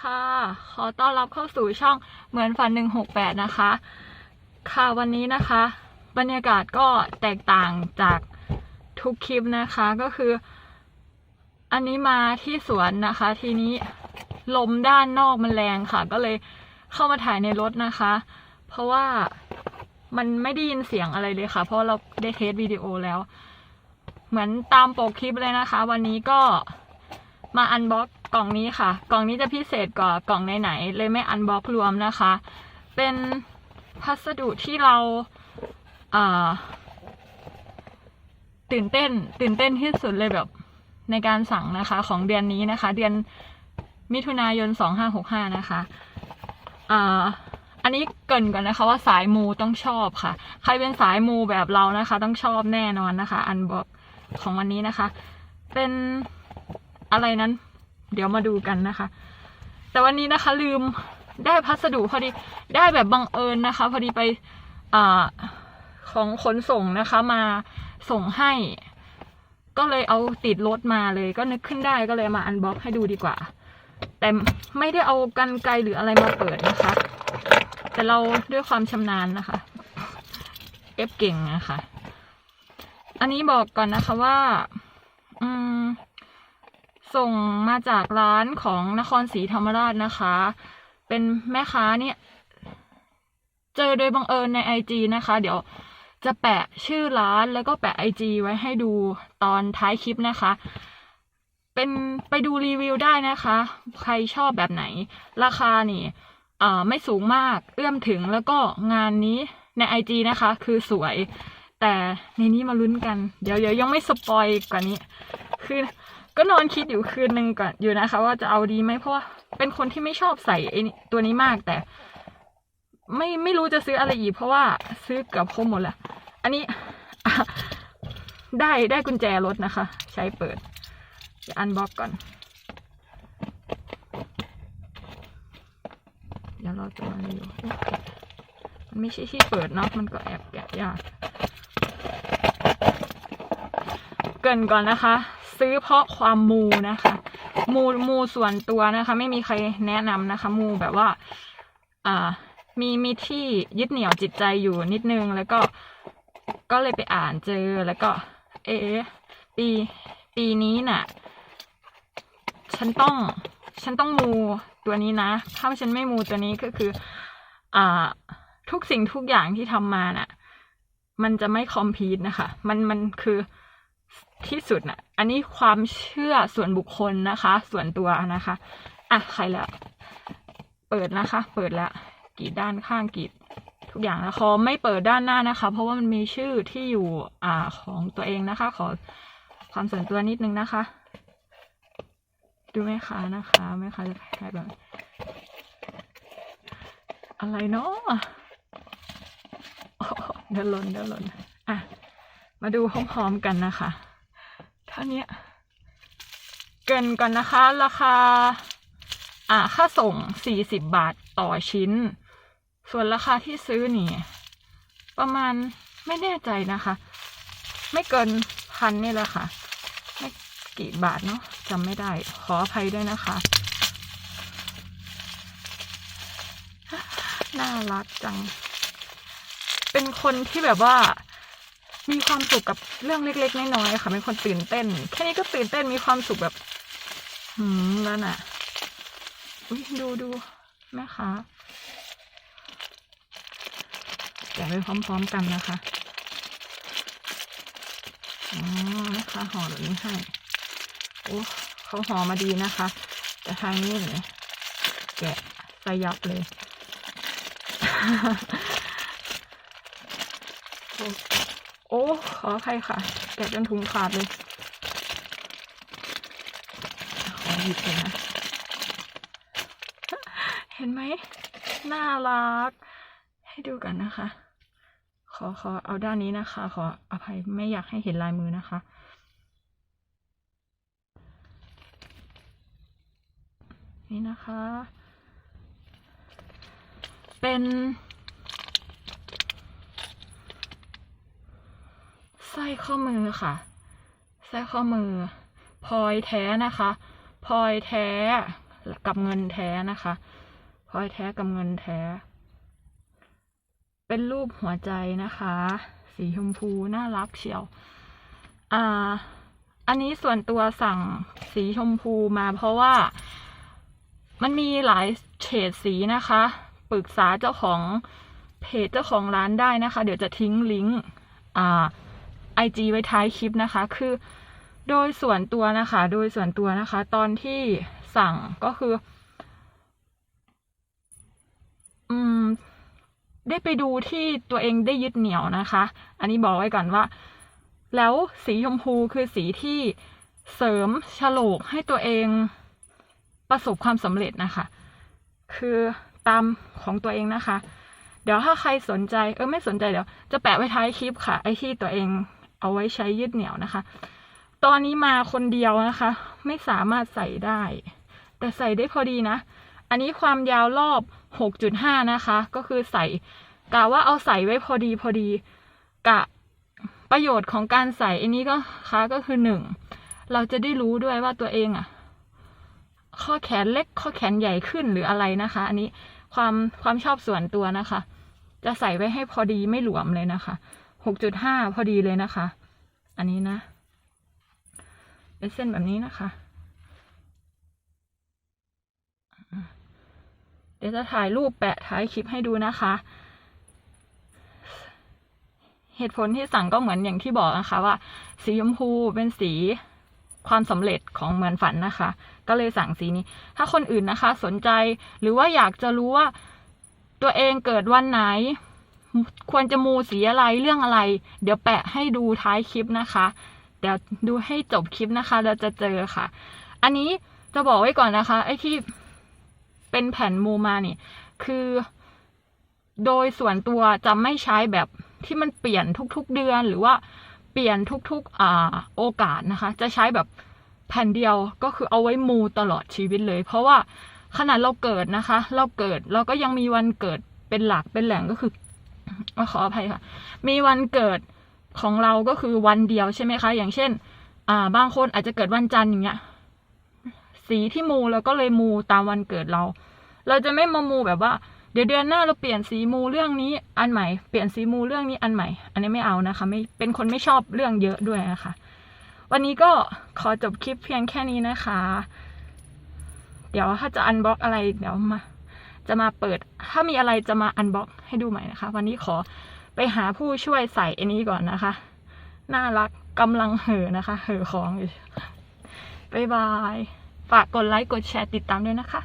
ค่ะ ขอต้อนรับเข้าสู่ช่องเหมือนฝันหนึ่งหกแปดนะคะ ค่ะวันนี้นะคะ บรรยากาศก็แตกต่างจากทุกคลิปนะคะก็คือ อันนี้มาที่สวนนะคะ ทีนี้ลมด้านนอกมันแรงค่ะ ก็เลยเข้ามาถ่ายในรถนะคะ เพราะว่ามันไม่ได้ยินเสียงอะไรเลยค่ะ เพราะเราได้เทสวิดีโอแล้ว เหมือนตามปกคลิปเลยนะคะ วันนี้ก็มาอันบ็อก กล่องนี้ค่ะ กล่องนี้จะพิเศษกว่ากล่องไหนๆเลยไม่อันบ็อกรวมนะคะ เป็นพัสดุที่เราตื่นเต้น ตื่นเต้นที่สุดเลยแบบในการสั่งนะคะ ของเดือนนี้นะคะ เดือนมิถุนายนสองห้าหกห้านะคะอ,อันนี้เกินก่อนนะคะว่าสายมูต้องชอบค่ะ ใครเป็นสายมูแบบเรานะคะ ต้องชอบแน่นอนนะคะ อันบ็อกของวันนี้นะคะ เป็นอะไรนั้น เดี๋ยวมาดูกันนะคะ แต่วันนี้นะคะลืมได้พัสดุพอดีได้แบบบังเอิญนะคะ พอดีไปอ่าของขนส่งนะคะมาส่งให้ ก็เลยเอาติดรถมาเลย ก็นึกขึ้นได้ก็เลยมาอันบ็อกให้ดูดีกว่า แต่ไม่ได้เอากันไกลหรืออะไรมาเปิดนะคะ แต่เราด้วยความชำนาญนะคะเอฟเก่งนะคะ อันนี้บอกก่อนนะคะว่า อืม ส่งมาจากร้านของนครศรีธรรมราชนะคะ เป็นแม่ค้าเนี่ย เจอโดยบังเอิญในไอจนะคะ เดี๋ยวจะแปะชื่อร้านแล้วก็แปะไอจไว้ให้ดูตอนท้ายคลิปนะคะ เป็นไปดูรีวิวได้นะคะ ใครชอบแบบไหน ราคานี่อ่าไม่สูงมากเอื้อมถึงแล้วก็งานนี้ในไอจนะคะ คือสวย แต่ในนี้มาลุ้นกัน เดี๋ยวเดี๋ยวยังไม่สปอยกว่านี้ คือ ก็นอนคิดอยู่คืนหนึ่งก่อนอยู่นะคะ ว่าจะเอาดีไหมเพราะว่าเป็นคนที่ไม่ชอบใส่ไอ้ตัวนี้มากแต่ ไม่ไม่รู้จะซื้ออะไรอีกเพราะว่าซื้อเกือบครบหมดแล้ว อันนี้ได้ได้กุญแจรถนะคะ ใช้เปิดเดี๋ยวอันบ็อกก่อน เดี๋ยวเราจะมารีวิวมันไม่ใช่ที่เปิดเนาะมันก็แอบแกะยากเกินก่อนนะคะ ซื้อเพราะความมูนะคะ มูมูส่วนตัวนะคะ ไม่มีใครแนะนำนะคะ มูแบบว่า อ่า มีมีที่ยึดเหนี่ยวจิตใจอยู่นิดนึง แล้วก็ก็เลยไปอ่านเจอแล้วก็ เอะปี ปีนี้น่ะ ฉันต้อง ฉันต้องมูตัวนี้นะ ถ้าฉันไม่มูตัวนี้ก็คือ อ่า ทุกสิ่งทุกอย่างที่ทำมาน่ะ มันจะไม่คอมพีทนะคะ มันมันคือ ที่สุดน่ะอันนี้ความเชื่อส่วนบุคคลนะคะ ส่วนตัวนะคะ อะใครล้วเปิดนะคะ เปิดแล้วกีดด้านข้างกีดทุกอย่างแล้วขอไม่เปิดด้านหน้านะคะ เพราะว่ามันมีชื่อที่อยู่อ่าของตัวเองนะคะ ขอความส่วนตัวนิดนึงนะคะ ดูไหมคะนะคะไหมคะจะใครแบบอะไรเนาะโอ้โหเดินหลนเดินหลนอะ มาดูพร้อมๆกันนะคะ เท่านี้เกินก่อนนะคะ ราคา อ่าค่าส่งสี่สิบบาทต่อชิ้น ส่วนราคาที่ซื้อนี่ ประมาณไม่แน่ใจนะคะ ไม่เกินพันนี่แหละค่ะ ไม่กี่บาทเนาะจำไม่ได้ ขออภัยด้วยนะคะน่ารักจัง เป็นคนที่แบบว่า มีความสุขกับเรื่องเล็ก ๆ น้อยๆค่ะเป็นคนตื่นเต้น แค่นี้ก็ตื่นเต้นมีความสุขแบบ หืมแล้วน่ะอุ้ยดูดูแม่ค้าแกะไปพร้อม ๆ กันนะคะอ๋อแม่ค้าห่อแบบนี้ให้โอ้เขาห่อมาดีนะคะ แต่ทางนี้เนี่ยแกะสยับเลย โอ้ โอ้ ขออภัยค่ะแกะจนถุงขาดเลย ขอหยิบเลยนะ เห็นไหม น่ารัก ให้ดูกันนะคะ ขอขอเอาด้านนี้นะคะ ขออภัยไม่อยากให้เห็นลายมือนะคะ นี่นะคะ เป็นส ร้อยข้อมือค่ะสร้อยข้อมือพลอยแท้นะคะพลอยแท้กับเงินแท้นะคะพลอยแท้กับเงินแท้ เป็นรูปหัวใจนะคะ สีชมพูน่ารักเชียว อ่า อันนี้ส่วนตัวสั่งสีชมพูมาเพราะว่ามันมีหลายเฉดสีนะคะ ปรึกษาเจ้าของเพจเจ้าของร้านได้นะคะ เดี๋ยวจะทิ้งลิงก์อ่า ไอจีไว้ท้ายคลิปนะคะ คือโดยส่วนตัวนะคะ โดยส่วนตัวนะคะ ตอนที่สั่งก็คือ อืม ได้ไปดูที่ตัวเองได้ยึดเหนี่ยวนะคะ อันนี้บอกไว้ก่อนว่า แล้วสีชมพูคือสีที่เสริมฉลกให้ตัวเองประสบความสำเร็จนะคะ คือตามของตัวเองนะคะ เดี๋ยวถ้าใครสนใจ เออไม่สนใจเดี๋ยว จะแปะไว้ท้ายคลิปค่ะ ไอที่ตัวเอง เอาไว้ใช้ยึดเหนี่ยวนะคะ ตอนนี้มาคนเดียวนะคะ ไม่สามารถใส่ได้ แต่ใส่ได้พอดีนะ อันนี้ความยาวรอบ 6.5 นะคะ ก็คือใส่กะว่าเอาใส่ไว้พอดีพอดีกะประโยชน์ของการใส่อันนี้ก็คะก็คือหนึ่งเราจะได้รู้ด้วยว่าตัวเองอะข้อแขนเล็กข้อแขนใหญ่ขึ้นหรืออะไรนะคะ อันนี้ความความชอบส่วนตัวนะคะ จะใส่ไว้ให้พอดีไม่หลวมเลยนะคะ 6.5พอดีเลยนะคะ อันนี้นะ เป็นเส้นแบบนี้นะคะ เดี๋ยวจะถ่ายรูปแปะท้ายคลิปให้ดูนะคะ เหตุผลที่สั่งก็เหมือนอย่างที่บอกนะคะว่า สีชมพูเป็นสีความสำเร็จของเหมือนฝันนะคะ ก็เลยสั่งสีนี้ ถ้าคนอื่นนะคะ สนใจหรือว่าอยากจะรู้ว่าตัวเองเกิดวันไหน ควรจะมูสีอะไรเรื่องอะไร เดี๋ยวแปะให้ดูท้ายคลิปนะคะ เดี๋ยวดูให้จบคลิปนะคะ เราจะเจอค่ะ อันนี้จะบอกไว้ก่อนนะคะ ไอ้ที่เป็นแผ่นมูมาเนี่ยคือโดยส่วนตัวจะไม่ใช้แบบที่มันเปลี่ยนทุกๆเดือนหรือว่าเปลี่ยนทุกๆอ่าโอกาสนะคะ จะใช้แบบแผ่นเดียวก็คือเอาไว้มูตลอดชีวิตเลย เพราะว่าขนาดเราเกิดนะคะ เราเกิดเราก็ยังมีวันเกิดเป็นหลักเป็นแหล่งก็คือ ขออภัยค่ะ มีวันเกิดของเราก็คือวันเดียวใช่ไหมคะ อย่างเช่น อ่า บางคนอาจจะเกิดวันจันทร์อย่างเงี้ย สีที่มูเราก็เลยมูตามวันเกิดเรา เราจะไม่มามูแบบว่า เดี๋ยวเดือนหน้าเราเปลี่ยนสีมูเรื่องนี้อันใหม่ เปลี่ยนสีมูเรื่องนี้อันใหม่ อันนี้ไม่เอานะคะ ไม่ เป็นคนไม่ชอบเรื่องเยอะด้วยนะคะ วันนี้ก็ขอจบคลิปเพียงแค่นี้นะคะ เดี๋ยวถ้าจะอันบล็อกอะไรเดี๋ยวมา จะมาเปิด ถ้ามีอะไรจะมาอันบ็อกให้ดูใหม่นะคะ วันนี้ขอไปหาผู้ช่วยใส่อันนี้ก่อนนะคะ น่ารักกำลังเห่อนะคะ เห่อของอยู่บายบาย ฝากกดไลค์ กดแชร์ติดตามด้วยนะคะ